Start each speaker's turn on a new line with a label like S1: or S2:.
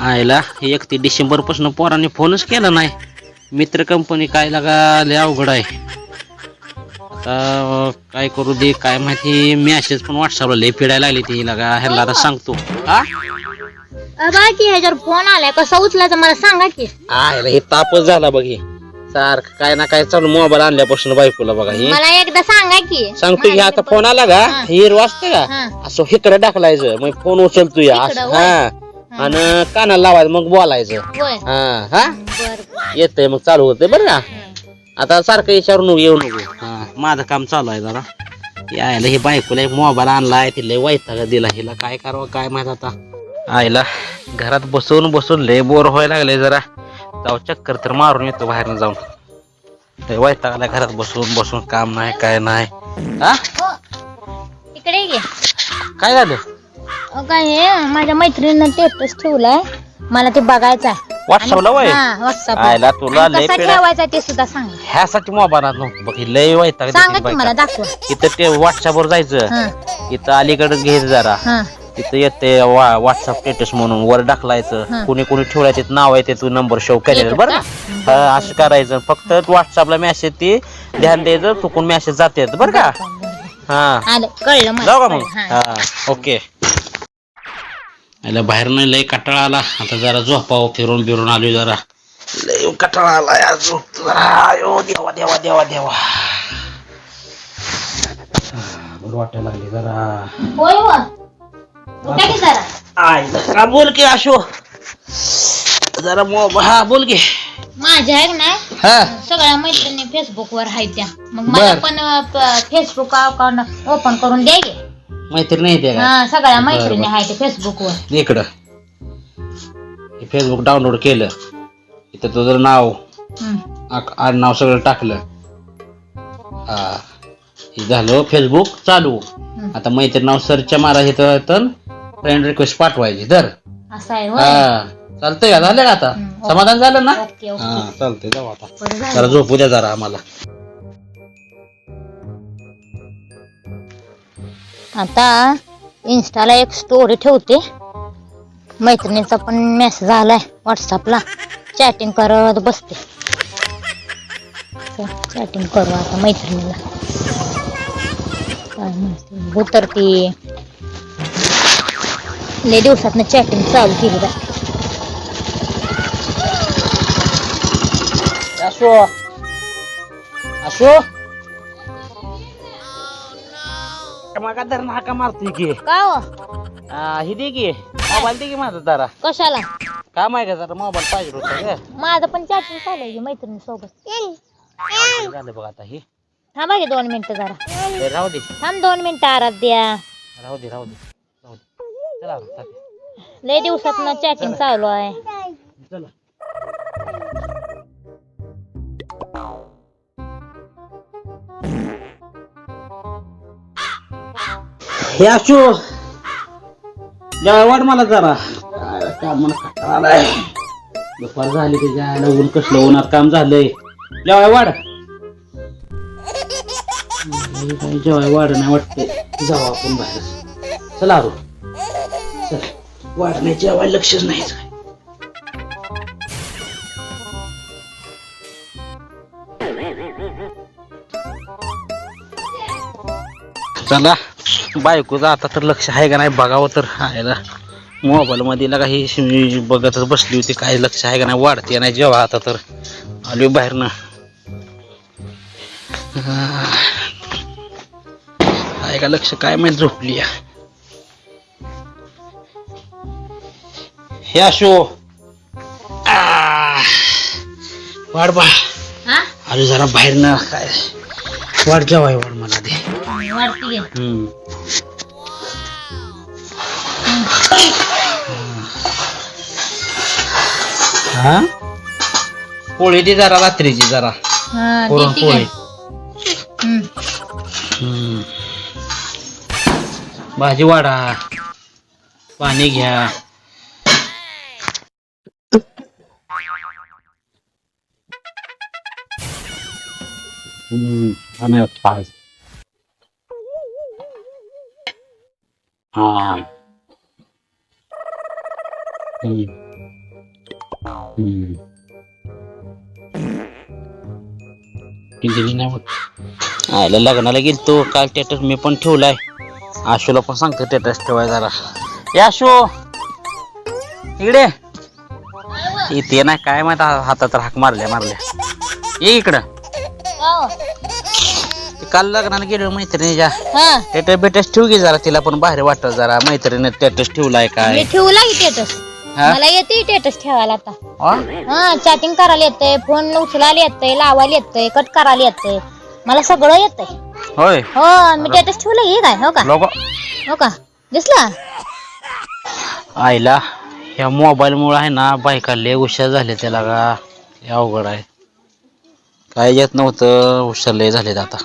S1: आयला एकतीस डिसेंबरपासून पोरांनी फोनच केला नाही. मित्र कंपनी काय लागा लय अवघड आहे. आता काय करू दे काय माहिती मॅसेज पण व्हॉट्सअपला लय पिडायला लागली ती लागा ह्याला सांगतो. हा?
S2: बाकी ह्याच्यावर फोन आलाय कसा उचलायचा मला सांगा की.
S1: आयला हे तापच झाला बघ हे. सारखं काय ना काय चालू मोबाईल आणल्यापासून बायकोला बघा हे.
S2: मला एकदा सांगा की.
S1: सांगतो की आता फोन आला का?
S2: हा.
S1: हिर वाजते का?
S2: हा.
S1: असं इकडे टाकलायचं मग फोन उचलतो या
S2: इकडं
S1: असं,
S2: होय?
S1: हा. आणि कानाला लावायचं मग बोलायचं.
S2: होय
S1: हा हा?
S2: बर
S1: येतंय मग चालू होतंय बरं का? आता सारखं याच्यावर नको येऊ नको. माझं काम चालू आहे जरा. यायला हे बायकोला एक मोबाईल आणलाय तिला वैताग दिला. हिला काय करावं काय माहीत आता. आईला घरात बसून बसून लय बोर व्हायला लागले जरा. जाऊ चक्कर तर मारून येतो बाहेर जाऊन. लय वैताग आलाय घरात बसून बसून काम नाही काय नाही. हा
S2: इकडे ये.
S1: काय झालं?
S2: अहो, काय हे माझ्या मैत्रिणीनं स्टेटस ठेवलाय. मला ते बघायचं आहे.
S1: व्हॉट्सअपला वय? आयला तुला लय
S2: कसा ठेवायचा ते सुद्धा सांगा.
S1: ह्यासाठी मोबाईल नव्हतं बघ ही लय
S2: सांगा की मला. दाखवा.
S1: इथं ते व्हॉट्सअपवर जायचं.
S2: हा.
S1: इथं अलीकडे घ्यायचं जरा.
S2: हा.
S1: तिथं येते व्हॉट्सअप स्टेटस म्हणून वर टाकलायचं. कुणी कुणी ठेवलाय तिथं नाव आहे ते तू नंबर शो केलेलं बरं का? हा, असं करायचं. फक्त व्हॉट्सअपला मेसेज ती ध्यान द्यायचं चुकून मेसेज जाते बरं का? हा.
S2: आलं कळलं मला.
S1: जाऊ का मग?
S2: कळलं. हा.
S1: हा ओके. बाहेर नाही लय कटाळा आला. आता जरा झोपाव फिरून बिरून आलो जरा. लय कटाळा आला यार झोप जरा आयो देवा देवा देवा देवा. हा, बरं वाटायला लागली जरा.
S2: होय. उठा की जरा.
S1: आय जरा बोल की अशो? जरा हा बोल की.
S2: माझ्या आहे ना
S1: हा.
S2: सगळ्या मैत्रिणी फेसबुक वर आहेत त्या. मग मला
S1: बर.
S2: पण फेसबुक अकाउंट ओपन करून द्या की.
S1: मैत्री नाही ते का?
S2: हा सगळ्या मैत्रिणी. आहेत फेसबुक वर.
S1: इकडं. हे फेसबुक डाउनलोड केलं. इथं तुझं नाव
S2: हम्म.
S1: आक- आडनाव सगळं टाकलं. हा. हे झालं फेसबुक चालू. आता मैत्री नाव सर्च मारा हे तर फ्रेंड रिक्वेस्ट पाठवायची तर
S2: असं आहे होय?
S1: हा चालतंय का? झालं का आता?
S2: हम्म,
S1: समाधान झालं ना?
S2: Okay okay.
S1: हा चालतंय जाऊ आता.
S2: बरं झालं.
S1: जरा झोपू द्या जरा आम्हाला.
S2: आता इन्स्टाला एक स्टोरी ठेवते. मैत्रिणीचा पण मेसेज आलाय व्हॉट्सअपला चॅटिंग करत बसते. चॅटिंग करू आता मैत्रिणीला. काय म्हणते? हो तर ती लय दिवसात चॅटिंग चालू केली बाय
S1: असो असो मग तर नाका मारतोय की
S2: का हो
S1: हा, ही दे की मोबाईल दे की माझा जरा
S2: कशाला
S1: काम आहे का जरा मोबाईल पाहिजे होता
S2: माझं पण चॅटिंग चालू आहे मैत्रिणी सोबत
S1: झालं बघ आता हे
S2: थांबा की दोन मिनिटं जरा
S1: राहू दे
S2: थांब दोन मिनिटं आरात द्या
S1: राहू दे राहू दे चला आता, चालेल.
S2: लय दिवसात चॅटिंग चालू. आहे.
S1: चला. हे वाट मला जरा. काय काम कंटाळा आलाय. दुपार झाली त्याच्या ऊन कसलं उन्हात काम झालंय. जेवाय वाढ. काही जेवाय वाढ नाही वाटते. जाऊ आपण बाहेर. चला आरो. चल वाढ आवाज लक्षच नाही चला बायकोचं आता तर लक्ष आहे का नाही बघावं तर आहे मोबाईल मध्ये लगा बघतच बसली होती काय लक्ष आहे का नाही वाढते नाही जेव्हा आता तर. आलो बाहेर ना आहे का लक्ष? काय माहीत झोपली आहे. हे अशो. आ, वाढ बा
S2: हा?
S1: आलो जरा बाहेर ना काय? वाढ जेवाय वाढ मला दे.
S2: वाढती घे.
S1: हम्म. हा? पोळी दे जरा रात्रीची जरा.
S2: हा, देते.
S1: पोळी.
S2: हम्म.
S1: हम्म. भाजी वाढा. पाणी घ्या. हम्म, आणि पाच. Ah. हम्म. हम्म. दिली नाही मग आयला लग्नाला गेलतो काल टेटस मी पण ठेवलाय आशूला पण सांगतो टेटस ठेवाय जरा या आशू इकडे इथे ना काय माहीत हा- हातात हाक मारल्या मारल्या. ये इकडं. ते काल लग्नाला गेलो मैत्रिणीच्या.
S2: हा.
S1: स्टेटस बेटस ठेव की जरा तिला पण बाहेर वाटत जरा. मैत्रिणी स्टेटस ठेवलाय काय?
S2: मी टेटस
S1: हा?
S2: मला येते टेटस ठेवायला आता.
S1: हा?
S2: हा चॅटिंग करायला येतंय फोन उचलायला येतंय लावायला येतंय कट करायला येतंय. मला सगळं येतंय.
S1: होय?
S2: हो मी टेटस ठेवलं हे काय हो का?
S1: लोक
S2: हो का? दिसला?
S1: आईला. ह्या मोबाईलमुळं आहे ना बायका लय हुशार झाले त्याला का. अवघड आहे. काय येत नव्हतं हुशार लय झालेत आता.